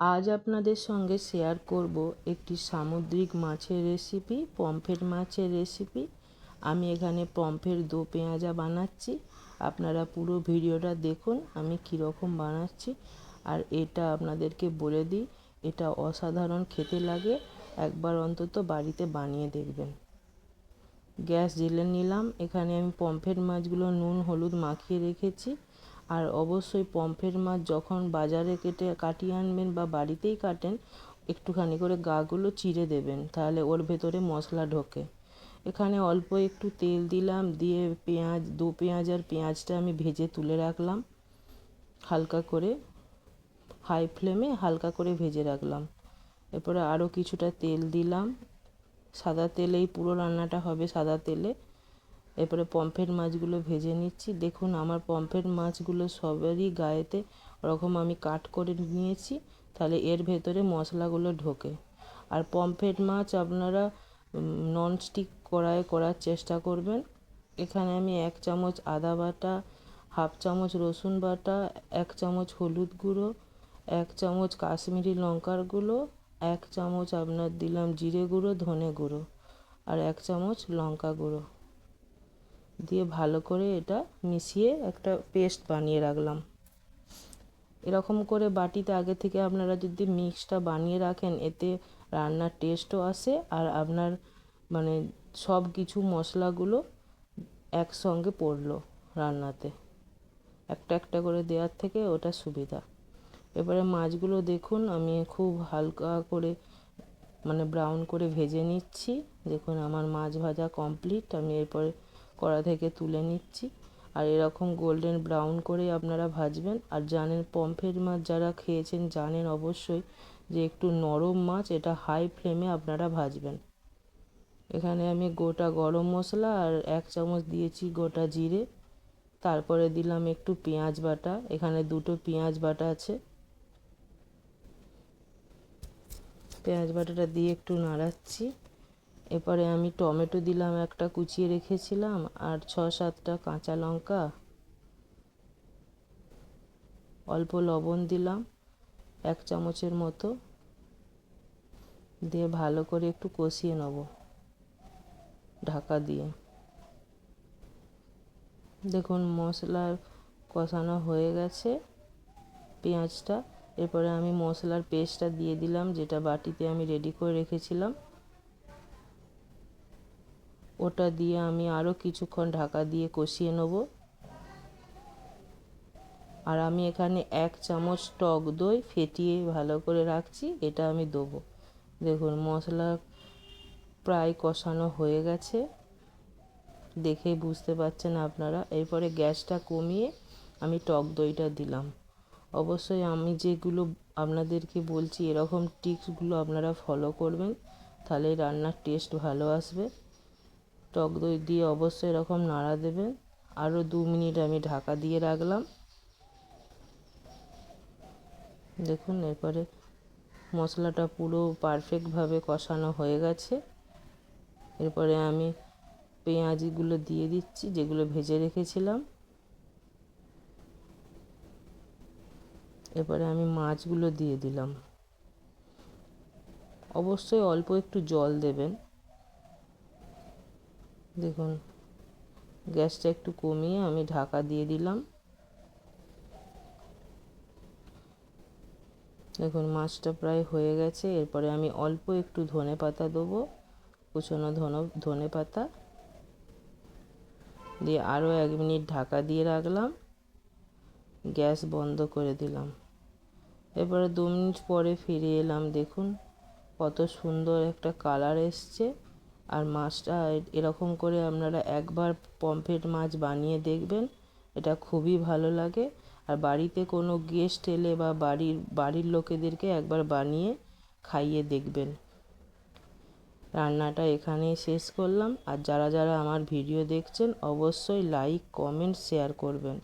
আজ আপনাদের সঙ্গে শেয়ার করব একটি সামুদ্রিক মাছের রেসিপি পমফ্রেট মাছের রেসিপি আমি এখানে পমফ্রেট দো পেঁয়াজা বানাচ্ছি। আপনারা পুরো ভিডিওটা দেখুন, আমি কীরকম বানাচ্ছি। আর এটা আপনাদেরকে বলে দিই, এটা অসাধারণ খেতে লাগে। একবার অন্তত বাড়িতে বানিয়ে দেখবেন। গ্যাস জেলে নিলাম। এখানে আমি পমফ্রেট মাছগুলো নুন, হলুদ মাখিয়ে রেখেছি। আর অবশ্যই পমফ্রেট মাছ যখন বাজারে কেটে কাটিয়ে আনবেন বা বাড়িতেই কাটেন, একটুখানি করে গাগুলো চিড়ে দেবেন, তাহলে ওর ভেতরে মশলা ঢোকে। এখানে অল্প একটু তেল দিলাম, দিয়ে পেঁয়াজ, দু পেঁয়াজ আর পেঁয়াজটা আমি ভেজে তুলে রাখলাম। হালকা করে হাই ফ্লেমে হালকা করে ভেজে রাখলাম। এরপরে আরও কিছুটা তেল দিলাম। সাদা তেলেই পুরো রান্নাটা হবে সাদা তেলে। এরপরে পমফ্রেট মাছগুলো ভেজে নিচ্ছি। দেখুন, আমার পমফ্রেট মাছগুলো সবেরই গায়েতে ওরকম আমি কাট করে নিয়েছি, তাহলে এর ভেতরে মশলাগুলো ঢোকে। আর পমফ্রেট মাছ আপনারা ননস্টিক কড়াইয়ে করার চেষ্টা করবেন। এখানে আমি এক চামচ আদা বাটা, হাফ চামচ রসুন বাটা, এক চামচ হলুদ গুঁড়ো, এক চামচ কাশ্মীরি লঙ্কার গুঁড়ো, এক চামচ আপনার দিলাম জিরে গুঁড়ো, ধনে গুঁড়ো, আর এক চামচ লঙ্কা গুঁড়ো। দিয়ে ভালো করে এটা মিশিয়ে একটা পেস্ট বানিয়ে রাখলাম। এরকম করে বাটিতে আগে থেকে আপনারা যদি মিক্সটা বানিয়ে রাখেন, এতে রান্নার টেস্টও আসে আর আপনার মানে সব কিছু মশলাগুলো একসঙ্গে পড়ল রান্নাতে। একটা একটা করে দেওয়ার থেকে ওটা সুবিধা। এবারে মাছগুলো দেখুন, আমি খুব হালকা করে মানে ব্রাউন করে ভেজে নিচ্ছি। দেখুন, আমার মাছ ভাজা কমপ্লিট আমি এরপরে কড়া থেকে তুলে নিচ্ছি। আর এরকম গোল্ডেন ব্রাউন করে আপনারা ভাজবেন। আর জানেন পমফ্রেট মাছ যারা খেয়েছেন, জানেন অবশ্যই যে একটু নরম মাছ, এটা হাই ফ্লেমে আপনারা ভাজবেন। এখানে আমি গোটা গরম মশলা আর এক চামচ দিয়েছি গোটা জিরে। তারপরে দিলাম একটু পেঁয়াজ বাটা। এখানে দুটো পেঁয়াজ বাটা আছে। পেঁয়াজ বাটাটা দিয়ে একটু নাড়াচ্ছি। এরপরে আমি টমেটো দিলাম একটা, কুচিয়ে রেখেছিলাম, আর ছ সাতটা কাঁচা লঙ্কা। অল্প লবণ দিলাম, এক চামচের মতো। দিয়ে ভালো করে একটু কষিয়ে নেব ঢাকা দিয়ে। দেখুন, মশলার কষানো হয়ে গেছে পেঁয়াজটা। এরপরে আমি মশলার পেস্টটা দিয়ে দিলাম, যেটা বাটিতে আমি রেডি করে রেখেছিলাম। ওটা দিয়ে আমি আরও কিছুক্ষণ ঢাকা দিয়ে কষিয়ে নেব। আর আমি এখানে এক চামচ টক দই ফেটিয়ে ভালো করে রাখছি, এটা আমি দেবো। দেখুন, মশলা প্রায় কষানো হয়ে গেছে। দেখেই বুঝতে পারছেন আপনারা। এরপরে গ্যাসটা কমিয়ে আমি টক দইটা দিলাম। অবশ্যই আমি যেগুলো আপনাদেরকে বলছি, এরকম টিপসগুলো আপনারা ফলো করবেন তাহলে রান্নার টেস্ট ভালো আসবে। টক দই দিয়ে অবশ্যই এরকম নাড়া দেবেন। আরও দু মিনিট আমি ঢাকা দিয়ে রাখলাম। দেখুন, এরপরে মশলাটা পুরো পারফেক্টভাবে কষানো হয়ে গেছে। এরপরে আমি পেঁয়াজগুলো দিয়ে দিচ্ছি, যেগুলো ভেজে রেখেছিলাম। এরপরে আমি মাছগুলো দিয়ে দিলাম। অবশ্যই অল্প একটু জল দেবেন। দেখুন, গ্যাসটা একটু কমিয়ে আমি ঢাকা দিয়ে দিলাম। দেখুন, মাছটা প্রায় হয়ে গেছে। এরপরে আমি অল্প একটু ধনে পাতা দেবো, কুচনো ধনে ধনে পাতা। দিয়ে আরও এক মিনিট ঢাকা দিয়ে রাখলাম। গ্যাস বন্ধ করে দিলাম। এরপরে দু মিনিট পরে ফিরে এলাম। দেখুন, কত সুন্দর একটা কালার এসছে। আর মাছটা এরকম করে আপনারা একবার পমফ্রেট মাছ বানিয়ে দেখবেন, এটা খুবই ভালো লাগে। আর বাড়িতে কোনো গেস্ট এলে বা বাড়ির বাড়ির লোকেদেরকে একবার বানিয়ে খাইয়ে দেখবেন। রান্নাটা এখানেই শেষ করলাম। আর যারা যারা আমার ভিডিও দেখছেন, অবশ্যই লাইক কমেন্ট শেয়ার করবেন।